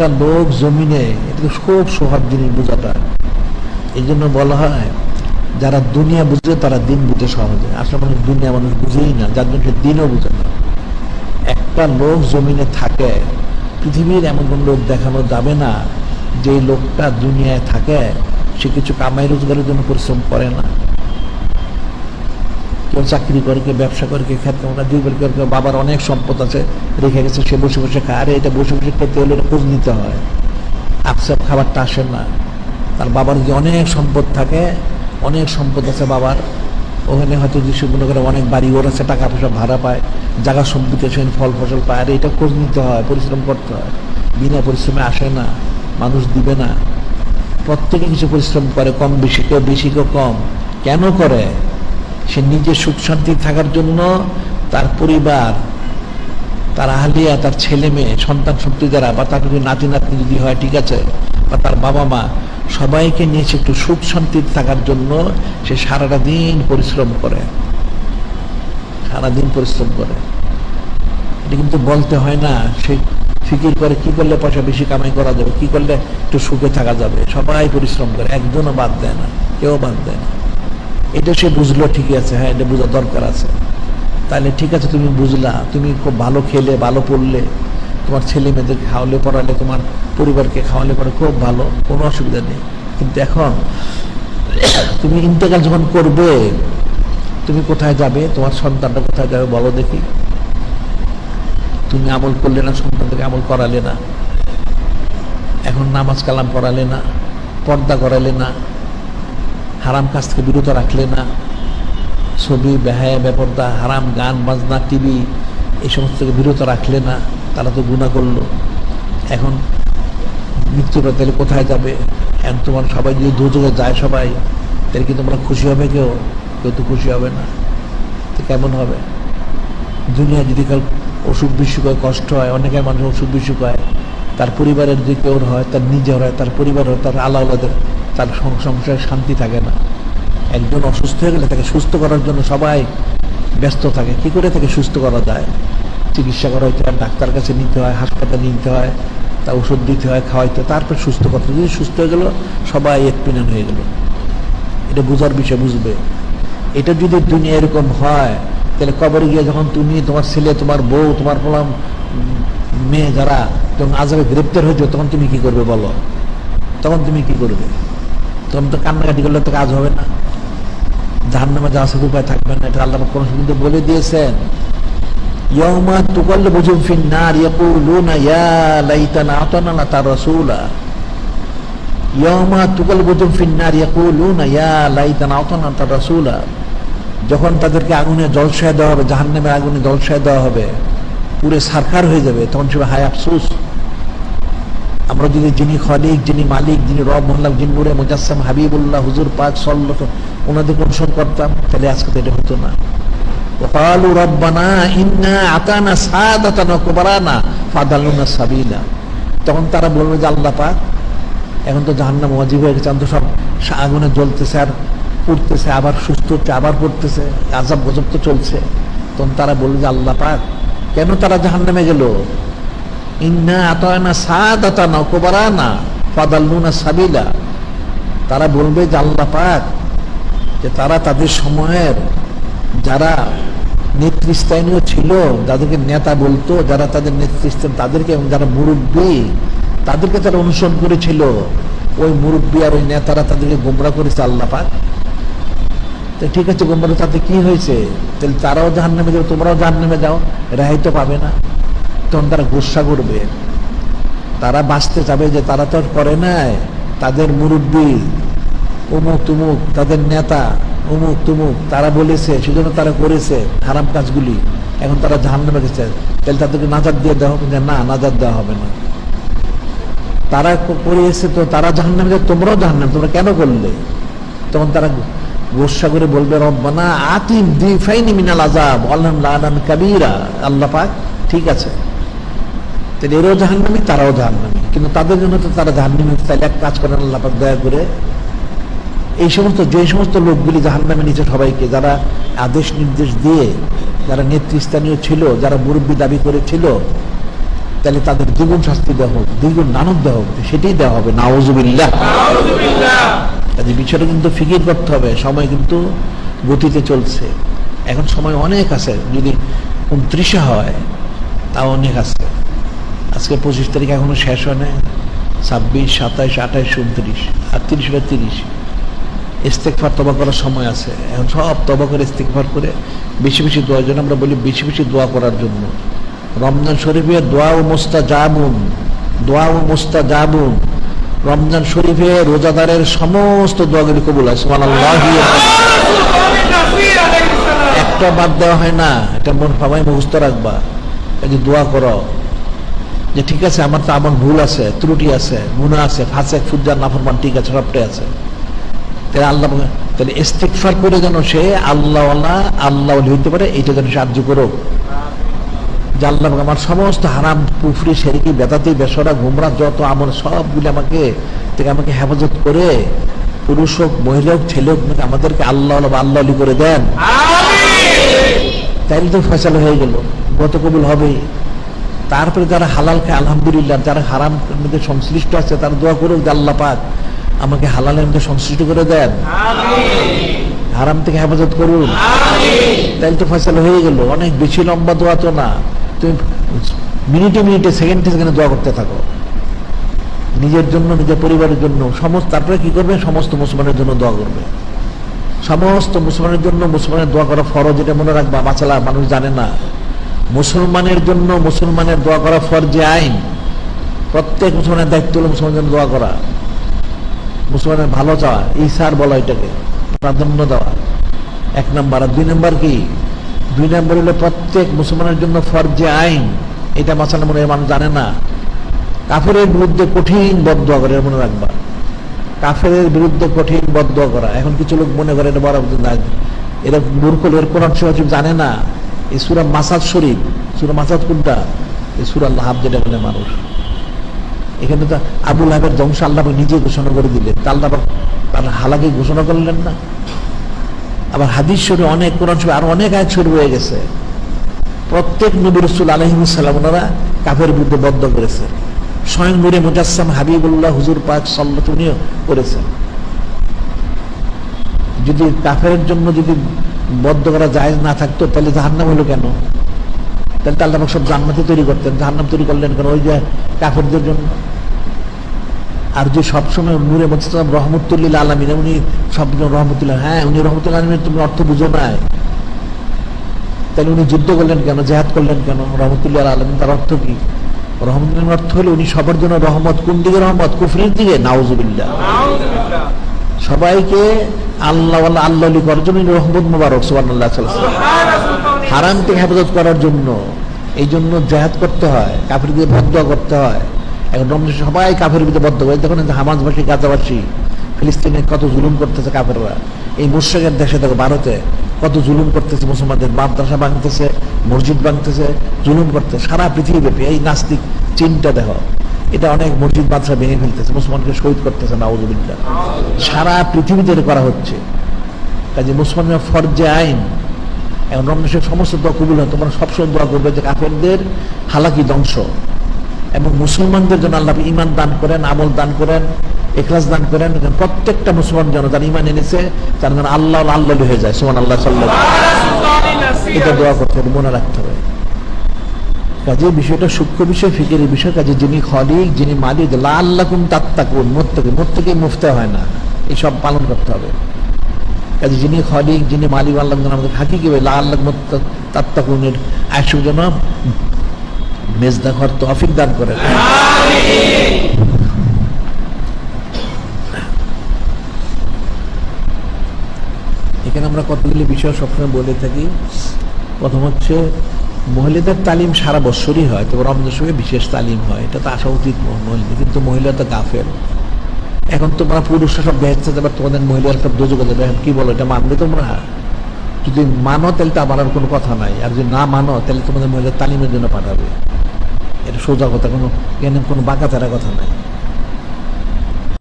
একটা লোক জমিনে, এটা খুব সোহাগ জিনিস বোঝাটা। এই জন্য বলা হয়, যারা দুনিয়া বুঝে তারা দিন বুঝে সহজে। আসলে মানুষ দুনিয়া মানুষ বুঝেই না, যার জন্য দিনও বুঝে না। একটা লোক জমিনে থাকে, পৃথিবীর এমন কোন লোক দেখানো যাবে না যে লোকটা দুনিয়ায় থাকে, সে কিছু কামাই রোজগারের জন্য পরিশ্রম করে না। কেউ চাকরি করে কেউ ব্যবসা করে কেউ খেতে না, দুর্বল করে বাবার অনেক সম্পদ আছে, রেখে গেছে, সে বসে বসে খায়। আরে এটা বসে বসে খেতে হলে খোঁজ নিতে হয়। আপসাপ খাবারটা আসে না। তার বাবার যে অনেক সম্পদ থাকে, অনেক সম্পদ আছে বাবার, ওখানে হয়তো যে মনে করে অনেক বাড়ি ওর আছে টাকা পয়সা ভাড়া পায়, জায়গা সম্পত্তি সেখানে ফল ফসল পায়, আর এটা খোঁজ নিতে হয়, পরিশ্রম করতে হয়। বিনা পরিশ্রমে আসে না, মানুষ দিবে না। প্রত্যেকে কিছু পরিশ্রম করে, কম বেশি, কেউ বেশি, কেউ কম। কেন করে? সে নিজে সুখ শান্তি থাকার জন্য তার পরিবার, তার আহলিয়া, তার ছেলে মেয়ে, সন্তান সন্ততি যারা বা তার যদি নাতি নাতনি যদি হয়, ঠিক আছে, বা তার বাবা মা, সবাইকে নিয়ে সে একটু সুখ শান্তি থাকার জন্য সে সারাটা দিন পরিশ্রম করে। সারাদিন পরিশ্রম করে। এটা কিন্তু বলতে হয় না, সে ফিকির করে, কি করলে পয়সা বেশি কামাই করা যাবে, কি করলে একটু সুখে থাকা যাবে, সবাই পরিশ্রম করে, একজনও বাদ দেয় না, কেউ বাদ দেয় না। এটা সে বুঝলো, ঠিকই আছে হ্যাঁ এটা বোঝার দরকার আছে। তাহলে ঠিক আছে, তুমি বুঝলা, তুমি খুব ভালো খেলে, ভালো পড়লে, তোমার ছেলে মেয়েদের খাওয়ালে, পড়ালে, তোমার পরিবারকে খাওয়ালে পরে খুব ভালো, কোনো অসুবিধা নেই। কিন্তু এখন, তুমি ইন্তেকাল যখন করবে, তুমি কোথায় যাবে, তোমার সন্তানটা কোথায় যাবে বলো দেখি। তুমি আমল করলে না, সন্তানটাকে আমল করালে না। এখন নামাজ কালাম পড়ালে না, পর্দা করালে না হারাম কাজ থেকে বিরত রাখলে না। ছবি, বেহায়া, বেপর্দা, হারাম, গান, বাজনা, টিভি, এই সমস্ত থেকে বিরত রাখলে না, তারা তো গুণা করল। এখন মৃত্যুটা তাহলে কোথায় যাবে? এখন তোমার সবাই যদি দুযোগে যায় সবাই, তাহলে কি তোমরা খুশি হবে কেউ? কেউ তো খুশি হবে না। তো কেমন হবে? দুনিয়া যদি কাল অসুখ বিসুখ হয়, কষ্ট হয়, অনেকের মানুষ অসুখ বিসুখ হয়, তার পরিবারের যদি কেউ হয়, তার নিজের হয়, তার পরিবার হয়, তার আলাদা তার সংসারে শান্তি থাকে না। একজন অসুস্থ হয়ে গেলে তাকে সুস্থ করার জন্য সবাই ব্যস্ত থাকে। কি করে তাকে সুস্থ করা যায়? চিকিৎসা করা হইতে হয়, ডাক্তার কাছে নিতে হয়, হাসপাতালে নিতে হয়, তা ওষুধ দিতে হয়, খাওয়াইতে হয়, তারপর সুস্থ করতে যদি সুস্থ হয়ে গেল, সবাই একপিনান হয়ে গেল। এটা বোঝার বিষয়, বুঝবে? এটা যদি দুনিয়া এরকম হয়, তাহলে কবরে গিয়ে যখন তুমি, তোমার ছেলে, তোমার বউ, তোমার বললাম মেয়ে যারা যখন আজাবে গ্রেপ্তার হয়েছে তখন তুমি কি করবে বলো? তখন তুমি কি করবে? তখন তো কান্নাকাটি করলে তো কাজ হবে না। জাহান নামে যাওয়া উপায় থাকবে না, এটা আল্লাহ কোন কিন্তু বলে দিয়েছেন। ইয়মা তুকল বুঝুম ফিন নার ইয়াকুলুনা, ইয়া লাইতানা আতানা লা তার রাসূলা। ইয়মা তুকল বুঝুম ফিন নার ইয়াকুলুনা, ইয়া লাইতানা আতানা তার রাসূলা। যখন তাদেরকে আগুনে জলসায় দেওয়া হবে, জাহান্নামের আগুনে জলসায় দেওয়া হবে, পুরে সারকার হয়ে যাবে, তখন সে হায় আফসোস। আমরা যদি যিনি খলিক যিনি মালিক যিনি রব মোহাল্লাম জিনবুরে মুজাসম হাবিবুল্লাহ হুজুর পাক সল্ল ওনাদেরকে অনুসরণ করতাম তাহলে আজকে তো এটা হতো না وقالوا ربنا إنا أعطانا سادتنا وكبرانا فأضلونا السبيلا তখন তারা বলবে যে আল্লাহ পাক এখন তো জাহান্নাম ওয়াজিব হয়ে গেছে এখন তো সব সা- আগুনে জ্বলতেছে আর পড়তেছে আবার সুস্থ হচ্ছে আবার পড়তেছে আজাব গজব তো চলছে তখন তারা বলবে যে আল্লাহ পাক কেন তারা জাহান্নামে গেল তারা বলবে যে আল্লাহ পাক, যে তারা তাদের সময়ের যারা নেতৃস্থানীয় ছিল, যাদেরকে নেতা বলতো, যারা তাদের নেতৃস্থান, তাদেরকে এবং যারা মুরব্বী, তাদেরকে তারা অনুসরণ করেছিল। ওই মুরব্বী আর ওই নেতারা তাদেরকে গোমরা করেছে আল্লাহ পাক। তো ঠিক আছে গোমরা তাতে কি হয়েছে? তাহলে তারাও জাহান নেমে যাও তোমরাও জাহান নেমে যাও রেহাই তো পাবে না। তখন তারা গোসা করবে। তারা বাঁচতে চাবে যে তারা তো করে নাই। তাদের মুরব্বী অমুক তুমুক, তাদের নেতা অমুক তুমুক, তারা বলেছে, সেজন্য তারা করেছে খারাপ কাজগুলি। এখন তারা জাহান নামে গেছে। তাহলে তাদেরকে নাজাদ দিয়ে দেওয়া হবে যে না নাজাদ দেওয়া হবে না। তারা ক- করিয়েছে তো তারা জাহান নামে যায়, তোমরাও জাহান নামে তোমরা কেন করলে? তখন তারা গোসা করে বলবে, রব্বানা আতিম দি ফাইনি মিনাল আজাব আল্লাহ কাবীরা। আল্লাহ পাক, ঠিক আছে। তাহলে এরাও জাহান্নামি তারাও জাহান্নামি। কিন্তু তাদের জন্য তো তারা জাহান্নামি তাহলে এক কাজ করেন আল্লাহ পাক দয়া করে। এই সমস্ত যে সমস্ত লোকগুলি জাহান্নামে নিচে সবাইকে যারা আদেশ নির্দেশ দিয়ে যারা নেতৃস্থানীয় ছিল যারা মুরব্বী দাবি করেছিল তাহলে তাদের দ্বিগুণ শাস্তি দেওয়া হোক দ্বিগুণ নানক দেওয়া হোক সেটাই দেওয়া হবে। নাওজুবিল্লাহ কাজে বিষয়টা কিন্তু ফিকির করতে হবে সময় কিন্তু গতিতে চলছে। এখন সময় অনেক আছে যদি উনত্রিশে হয় তাও অনেক আছে। আজকে পঁচিশ তারিখ এখনও শেষ হয় না ছাব্বিশ, সাতাইশ, আঠাইশ, উনত্রিশ আর তিরিশ হলে তিরিশ। ইস্তেকফার তবা করার সময় আছে। এখন সব তবা করে ইস্তেকফার করে বেশি বেশি দোয়ার জন্য আমরা বলি বেশি বেশি দোয়া করার জন্য। রমজান শরীফের দোয়া ও মোস্তা জাবুন দোয়া ও মোস্তা জাবুন রমজান শরীফে রোজাদারের সমস্ত দোয়াগুলি কবুল আছে একটা বাদ দেওয়া হয় না, এটা মন সবাই মুখস্থ রাখবা। এই দোয়া করো যে ঠিক আছে আমার তো আমার ভুল আছে ত্রুটি আছে গুণা আছে ফাঁসে ফুজার নাফরমান ঠিক আছে সবটাই আছে। তাহলে আল্লাহ তাহলে ইস্তেকফার করে যেন সে আল্লাহ আল্লাহ আল্লাহ হইতে পারে এইটা যেন সাহায্য করুক। যে আল্লাহ আমার সমস্ত হারাম পুফরি সেরিকি বেতাতি বেসরা ঘুমরা যত আমার সবগুলি আমাকে থেকে আমাকে হেফাজত করে পুরুষ হোক মহিলা হোক ছেলে হোক নাকি আমাদেরকে আল্লাহ আল্লাহ আলী করে দেন। তাইলে তো ফয়সালা হয়ে গেল গত কবুল হবেই। তারপরে যারা হালাল খায় আলহামদুলিল্লাহ যারা হারাম মধ্যে সংশ্লিষ্ট আছে তারা দোয়া করুক যে আল্লাহ পাক আমাকে হালালের মধ্যে সংশ্লিষ্ট করে দেন। হারাম থেকে হেফাজত করুন। তাইলে তো ফয়সালা হয়ে গেল। অনেক বেশি লম্বা দোয়া তো না। তুমি মিনিটে মিনিটে সেকেন্ডে সেকেন্ডে দোয়া করতে থাকো। নিজের জন্য নিজের পরিবারের জন্য সমস্ত তারপরে কি করবে? সমস্ত মুসলমানের জন্য দোয়া করবে। সমস্ত মুসলমানের জন্য মুসলমানের দোয়া করা ফরজ এটা মনে রাখবা। বাঁচালা মানুষ জানে না। মুসলমানের জন্য মুসলমানের দোয়া করা ফরজে আইন। প্রত্যেক মুসলমানের দায়িত্ব হলো মুসলমানের জন্য দোয়া করা। মুসলমানের ভালো চাওয়া ইসার বলা এটাকে, প্রাধান্য দেওয়া। এক নম্বর, আর দুই নম্বর কি? দুই নম্বর হলো প্রত্যেক মুসলমানের জন্য ফরজে আইন। এটা মাসানো মনে মানুষ জানে না। কাফেরের বিরুদ্ধে কঠিন বদয়া করে মনে রাখবা। কাফেরের বিরুদ্ধে কঠিন বদয়া করা। এখন কিছু লোক মনে করে এটা বড় এরা মূর্খ এর কোরআন জানে না। এই সুরা মাসাদ শরীফ, সুরা মাসাদ কোনটা? এই সুরা লাহাব যেটা বলে মানুষ। এখানে তো আবুল হাবের ধ্বংস আল্লাহ নিজে ঘোষণা করে দিলেন। তা আল্লাহ তার হালাকে ঘোষণা করলেন না। আবার হাদিস শরীফ অনেক, কোরআন শরীফ আর অনেক আয়াত শরীফ হয়ে গেছে। প্রত্যেক নবী রসুল আলহিমসাল্লাম ওনারা কাফের বিরুদ্ধে বদ্ধ করেছে। স্বয়ং নুরে মুজাসসাম হাবিবুল্লাহ হুজুর পাক সাল্লাত উনিও করেছেন। যদি কাফের জন্য যদি বদ্ধ করা যায় না থাকতো, তাহলে জাহান্নাম হলো কেন? তাহলে তো সব জান্নাতি তৈরি করতেন। জাহান্নাম তৈরি করলেন কেন? ওই যে কাফেরদের জন্য। আর যে সবসময় নূরে মুজাসসাম রহমতুল্লিল আলমিন, উনি সব রহমতুল্লাহ হ্যাঁ উনি রহমতুল্লাহ আলমিনের তুমি অর্থ বুঝো নাই তাহলে উনি যুদ্ধ করলেন কেন? জেহাদ করলেন কেন? রহমতুল্লাহ আলমিন তার অর্থ কি? রহমতুল্লাহ অর্থ হলো উনি সবার জন্য রহমত। কোন দিকে রহমত? কুফরির দিকে? নাউজুবিল্লাহ। সবাইকে আল্লাহ আল্লাহ আল্লাহ করার জন্য উনি রহমত মুবারক সুবহানাল্লাহ হারাম থেকে হেফাজত করার জন্য এই জন্য জেহাদ করতে হয় কাফের দিয়ে বদ্ধ করতে হয়। এখন রমজান সবাই কাফের ভিতরে বদ্ধ করে। দেখুন হামাজবাসী গাজাবাসী ফিলিস্তিনে কত জুলুম করতেছে কাফেররা। এই মুর্শেকের দেশে দেখো ভারতে কত জুলুম করতেছে মুসলমানদের। মাদ্রাসা ভাঙতেছে মসজিদ ভাঙতেছে জুলুম করতেছে। সারা পৃথিবী ব্যাপী এই নাস্তিক চিন্তা দেখো এটা অনেক মসজিদ মাদ্রাসা ভেঙে ফেলতেছে, মুসলমানকে শহীদ করতেছে, নাউজুবিল্লাহ। সারা পৃথিবীতে করা হচ্ছে। কাজে মুসলমানের ফরজে আইন। এখন রমজানের সমস্ত দোয়া কবুল হয়, তোমরা সবসময় দোয়া করবে যে কাফেরদের হালাকি ধ্বংস। এবং মুসলমানদের জন্য আল্লাহ ইমান দান করেন, আমল দান করেন, এখলাস দান করেন। প্রত্যেকটা মুসলমান যেন যারা ইমান এনেছে, তার যেন আল্লাহ আল্লাহ হয়ে যায়। সোমান আল্লাহ সাল্লাহ এটা দোয়া করতে হবে, মনে রাখতে হবে। কাজে বিষয়টা সূক্ষ্ম বিষয়, ফিকের বিষয়, কাজে যিনি খলিক, যিনি মালিক লা আল্লাহ কুম তাত্তাকুন, মোত্তকে মোত্তকে মুফতে হয় না। এইসব পালন করতে হবে। কাজে যিনি খলিক, যিনি মালিক, আল্লাহ আমাদের থাকি কি লা আল্লাহ তাত্তাকুনের আয়সুর যেন মেজদা ঘর তফিক দান করে। এখানে আমরা কতগুলি বিষয় সবসময় বলে থাকি। প্রথম হচ্ছে মহিলাদের তালিম সারা বছরই হয়, তবে রমজান সময় বিশেষ তালিম হয়। এটা তো আসা উচিত মহিলা কিন্তু মহিলা তো গাফের এখন তোমরা পুরুষরা সব বেহেচ্ছে যাবে তোমাদের মহিলারা সব দোজো করে দেবে কি বলো, এটা মানবে তোমরা? যদি মানো, তাহলে তো আমার আর কোনো কথা নাই। আর যদি না মানো, তাহলে তোমাদের মহিলার তালিমের জন্য পাঠাবে। এটা সোজা কথা, কোনো এখানে কোনো বাঁকা তারা কথা নাই।